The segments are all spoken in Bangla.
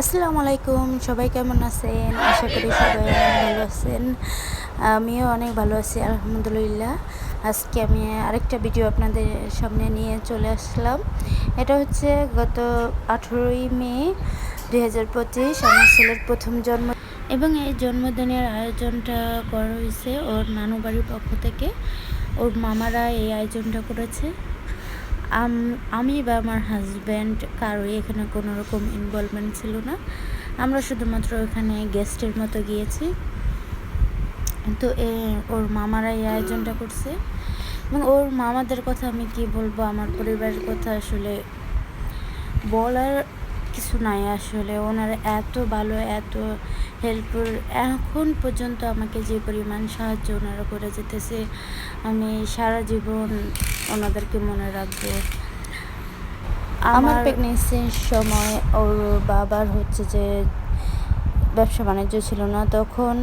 আসসালামু আলাইকুম, সবাই কেমন আছেন? আশা করি সবাই ভালো আছেন। আমিও অনেক ভালো আছি, আলহামদুলিল্লাহ। আজকে আমি আরেকটা ভিডিও আপনাদের সামনে নিয়ে চলে আসলাম। এটা হচ্ছে গত আঠেরোই মে দুই হাজার পঁচিশ, আমার ছেলের প্রথম জন্ম এবং এই জন্মদিনের আয়োজনটা করা হয়েছে ওর নানু বাড়ির পক্ষ থেকে। ওর মামারা এই আয়োজনটা করেছে। আম- বা আমার হাজব্যান্ড কারোই এখানে কোনো রকম ইনভলভমেন্ট ছিল না। আমরা শুধুমাত্র ওখানে গেস্টের মতো গিয়েছি। তো ওর মামারা এই আয়োজনটা করছে। এবং ওর মামাদের কথা আমি কি বলব, আমার পরিবারের কথা আসলে বলার কিছু নাই আসলে। ওনারা এত ভালো, এত হেল্পফুল এখন পর্যন্ত আমাকে যে পরিমাণ সাহায্য ওনারা করে যেতেছে, আমি সারা জীবন ওনাদেরকে মনে রাখব। আমার প্রেগনেন্সির সময় ওর বাবার হচ্ছে যে ব্যবসা বাণিজ্য ছিল না তখন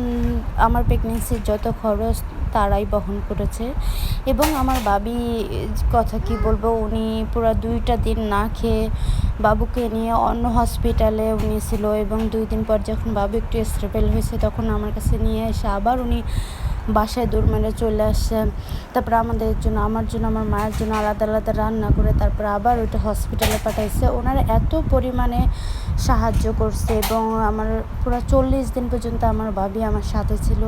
আমার প্রেগনেন্সির যত খরচ তারাই বহন করেছে। এবং আমার বাবি কথা কি বলব উনি পুরো দুইটা দিন না খেয়ে বাবুকে নিয়ে অন্য হসপিটালে উনি ছিল এবং দুই দিন পর যখন বাবু একটু স্টেবল হয়েছে তখন আমার কাছে নিয়ে এসে আবার উনি বাসায় দৌড় মেরে চলে আসছে। তারপরে আমাদের জন্য আমার জন্য আমার মায়ের জন্য আলাদা আলাদা রান্না করে তারপরে আবার ওইটা হসপিটালে পাঠাইছে। ওনারা এত পরিমাণে সাহায্য করছে এবং আমার পুরো চল্লিশ দিন পর্যন্ত আমার ভাবি আমার সাথে ছিল।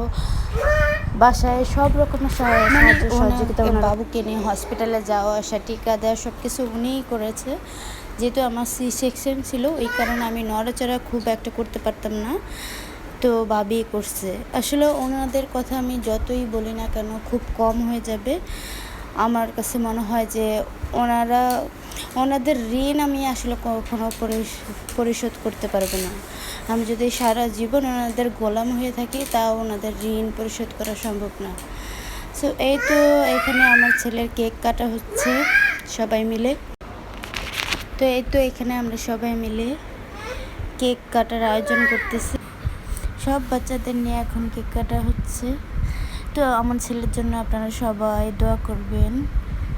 বাসায় সব রকমের সাহায্য সহযোগিতা বাবুকে নিয়ে হসপিটালে যাওয়া আসা টিকা দেওয়া সব কিছু উনিই করেছে। যেহেতু আমার সি সেকশন ছিল ওই কারণে আমি নড়াচড়া খুব একটা করতে পারতাম না। তো ভাবি করছে। আসলে ওনাদের কথা আমি যতই বলি না কেন খুব কম হয়ে যাবে। আমার কাছে মনে হয় যে ওনারা, ওনাদের ঋণ আমি আসলে কখনো পরিশ- পরিশোধ করতে পারব না। আমি যদি সারা জীবন ওনাদের গোলাম হয়ে থাকি, তাও ওনাদের ঋণ পরিশোধ করা সম্ভব না। সো এই তো এখানে আমার ছেলের কেক কাটা হচ্ছে, সবাই মিলে। তো এই তো এখানে আমরা সবাই মিলে কেক কাটার আয়োজন করতেছি। সব বাচ্চাদের নিয়ে এখন কেক কাটা হচ্ছে। তো আমার ছেলের জন্য আপনারা সবাই দোয়া করবেন,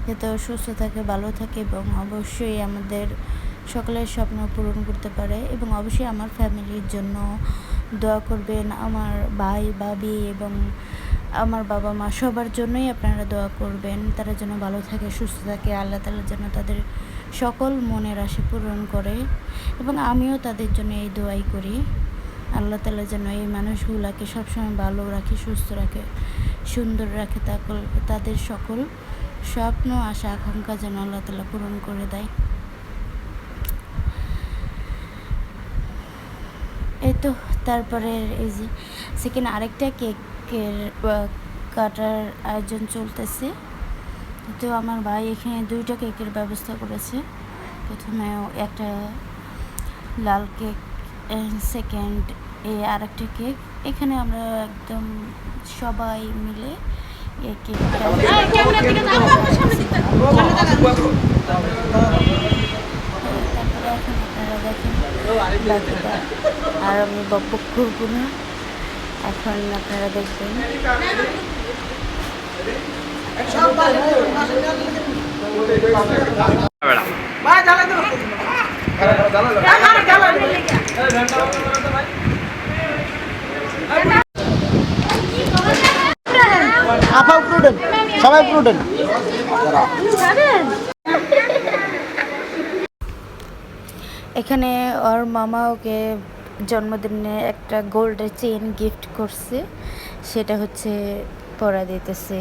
যাতে সুস্থ থাকে, ভালো থাকে এবং অবশ্যই আমাদের সকলের স্বপ্ন পূরণ করতে পারে এবং অবশ্যই আমার ফ্যামিলির জন্য দোয়া করবেন। আমার ভাই, ভাবি এবং আমার বাবা মা সবার জন্যই আপনারা দোয়া করবেন, তারা যেন ভালো থাকে, সুস্থ থাকে। আল্লাহ তালা যেন তাদের সকল মনের আশা পূরণ করে এবং আমিও তাদের জন্য এই দোয়াই করি। আল্লাহ তালা যেন এই মানুষগুলাকে সবসময় ভালো রাখে, সুস্থ রাখে, সুন্দর রাখে তাদের সকল স্বপ্ন, আশা, আকাঙ্ক্ষা যেন আল্লাহ তালা পূরণ করে দেয়। এই তো তারপরে এই যে সেখানে আরেকটা কেকের কাটার আয়োজন চলতেছে। তো আমার ভাই এখানে দুইটা কেকের ব্যবস্থা করেছে। প্রথমে একটা লাল কেক সেকেন্ড এ আরেকটা কেক এখানে আমরা একদম সবাই মিলে এই কেকটা তারপরে এখন আপনারা দেখেন বাকিটা। আর আমি বকবক করব না। এখন আপনারা দেখবেন। সবাই এখানে ওর মামা ওকে জন্মদিনে একটা গোল্ডের চেইন গিফট করছে। সেটা হচ্ছে পরা দিতেছে।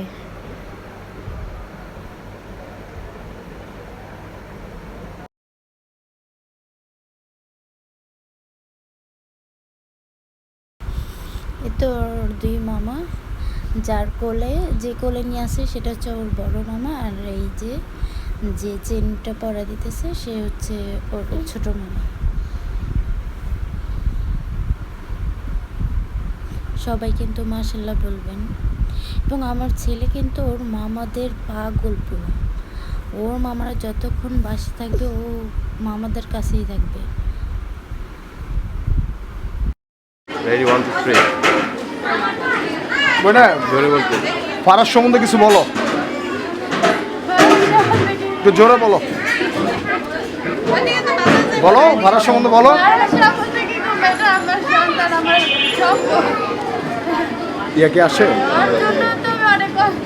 এই তো ওর দুই মামা, যার কোলে, যে কোলে নিয়ে আসে সেটা হচ্ছে ওর বড় মামা আর এই যে যে চেনটা পরা দিতেছে সে হচ্ছে ওর ছোট মামা। সবাই কিন্তু মাসাল্লাহ বলবেন। এবং আমার ছেলে কিন্তু ওর মামাদের পাগল পুরো। ওর মামারা যতক্ষণ বাসে থাকবে, ও মামাদের কাছেই থাকবে. জোরে বলতে ফারাজ সম্বন্ধে কিছু বলো। একটু জোরে বলো। বলো ফারাজ সম্বন্ধে বলো। বেটা ইয়া কি আসে ওর জন্য তো আমি অনেক কষ্ট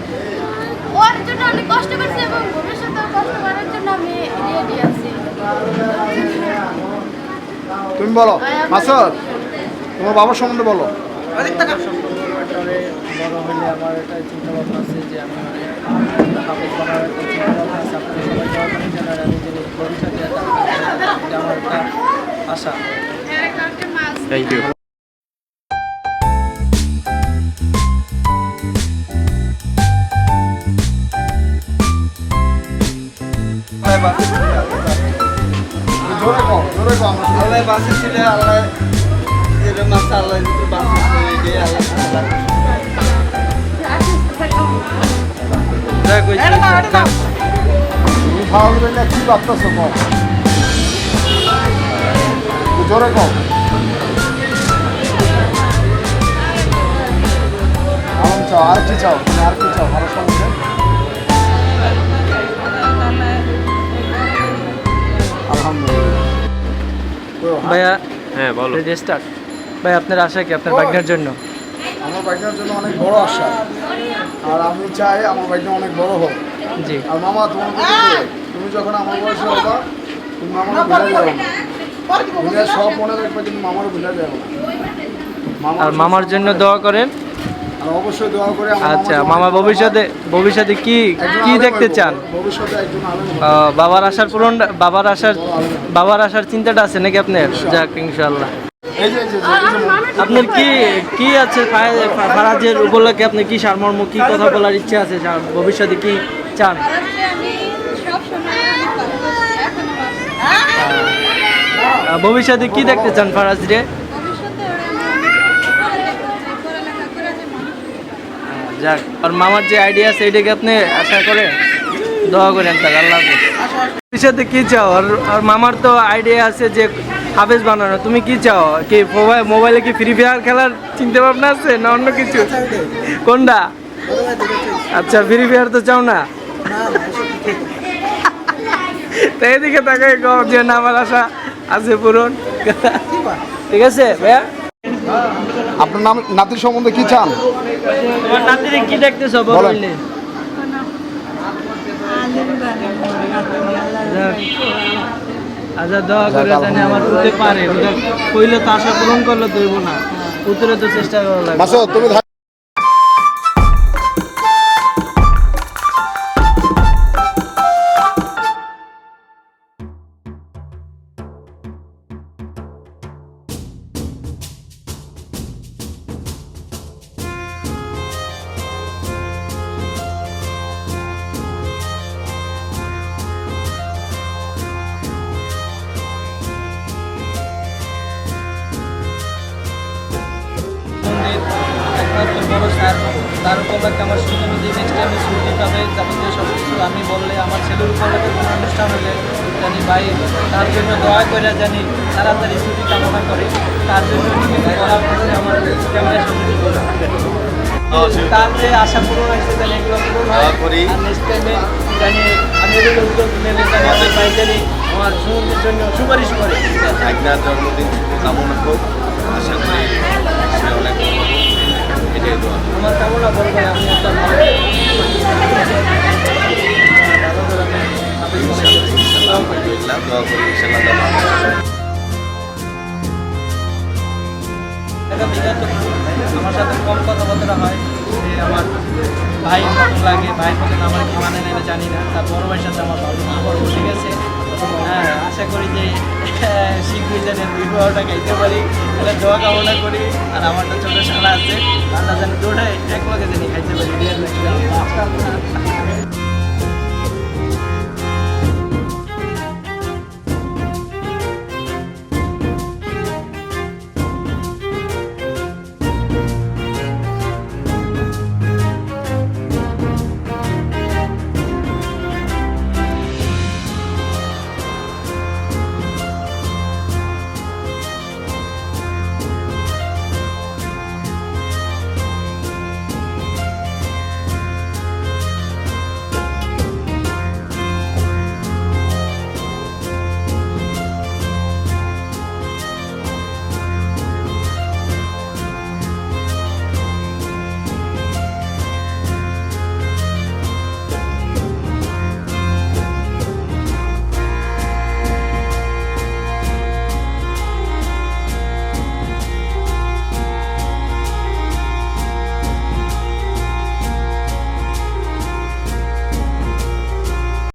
ওর জন্য অনেক কষ্ট করছি এবং ভবিষ্যতে কষ্ট করার জন্য আমি রেডি আছি? তুমি বলো মাসুদ তোমার বাবার সম্বন্ধে বলো। পরে বড় হলে আমার একটা চিন্তা ভাবনা আছে যে আমি মানে হাফেজ বানার একটা চিন্তা ভাবনা আছে আপনারা সবাই দোয়া করেন যেন আমি যদি ভবিষ্যতে এটা আমার একটা আশা. জোরে জোরে কও আল্লাহ বাসে ছিল আল্লাহ এরকম আছে আল্লাহ বাসে ছিল আল্লাহ কি ভাবতেছো কও জোরে কও আরাম চাও আর কি চাও তুমি আর কি চাও ভালো সম্বন্ধে আলহামদুলিল্লাহ ভাইয়া হ্যাঁ বলো ভাই আপনার আশা কি আপনার বাগনার জন্য? আমার বাইকটার জন্য অনেক বড় আশা। আর আমি চাই আমার বাইকটা অনেক বড় হোক। জি। আর মামা তোমার তুমি যখন আমার বয়সে হবা তুমি মামার ভুলে যাবে না। ভুলে সব মনে রাখবে কিন্তু মামার ভুলে যাবে না। আর মামার জন্য দোয়া করেন। আর অবশ্যই দোয়া করে আচ্ছা মামা ভবিষ্যতে ভবিষ্যতে কি। কি দেখতে চান? ভবিষ্যতে একজন আলেম বাবার আশার পূরণ বাবার আশার বাবার আশার চিন্তাটা আছে নাকি আপনার? যাক ইনশাল্লাহ এই যে এই যে- এই যে আপনার কি কি আছে ফারাজের উপলক্ষে? আপনি কি সারমর্ম কি কথা বলার ইচ্ছা আছে? ভবিষ্যতে কি চান? ভবিষ্যতে কি দেখতে চান ফারাজ রে যাক আর মামার যে আইডিয়া আছে এটাকে আপনি আশা করেন? দোয়া করেন তার আল্লাহ হাফেজ। ভবিষ্যতে কি চাও? আর আর মামার তো আইডিয়া আছে যে হাফেজ বানানো। তুমি কি চাও? কি মোবাইল কি ফ্রি ফায়ার খেলার চিন্তা ভাবনা আছে না অন্য কিছু? কোনটা? আচ্ছা ফ্রি ফায়ার তো চাও না? তো এদিকে তাকে যে না আমার আশা আছে পূরণ। ঠিক আছে ভাইয়া? আপনার নাম নাতির সম্বন্ধে কি চান? তোমার নাতিরে কি দেখতেছ? বলেন। হইলে। যাক। আচ্ছা দোয়া করে জানি আমার উঠতে পারে। কইলে তো আশা পূরণ করলে দইব না। উত্তরে তো চেষ্টা করা লাগবে। তার উপর উপলক্ষে আমার সুন্দর যে নেক্সট টাইমে ছুটি পাবে যাবতীয় সব কিছু আমি বললে আমার ছেলের উপলক্ষে কোনো অনুষ্ঠান হলে জানি ভাই তার জন্য দয়া করে জানি তাড়াতাড়ি ছুটি কামনা করে তার জন্য কিন্তু বলা হচ্ছে আমার ক্যামেরা তার যে আশা পূরণ হয়েছে জানি এগুলো পূরণ হয়। আর নেক্সট টাইমে জানি আমি এগুলো উদ্যোগ নেবে জানি আমার ভাই জানি আমার সুন্দরের জন্য সুপারিশ করে। একনার জন্মদিন কামনা হোক। আশা করি ইনশাল্লাহ আমার সাথে কম কথাবার্তা হয় যে আমার ভাই মতন লাগে ভাই মতন আমার কি মানে নেবে জানি না তার বড় ভাইয়ের সাথে আমার ভালো সম্পর্ক ঠিক আছে হ্যাঁ আশা করি যে শীঘ্রই যেন বিবাহটা গাইতে পারি তাহলে দোয়া কামনা করি আর আমার তো ছোটো শালা আছে আল্লাহ জানি দুটাই এক লগে জানি খাইতে পারি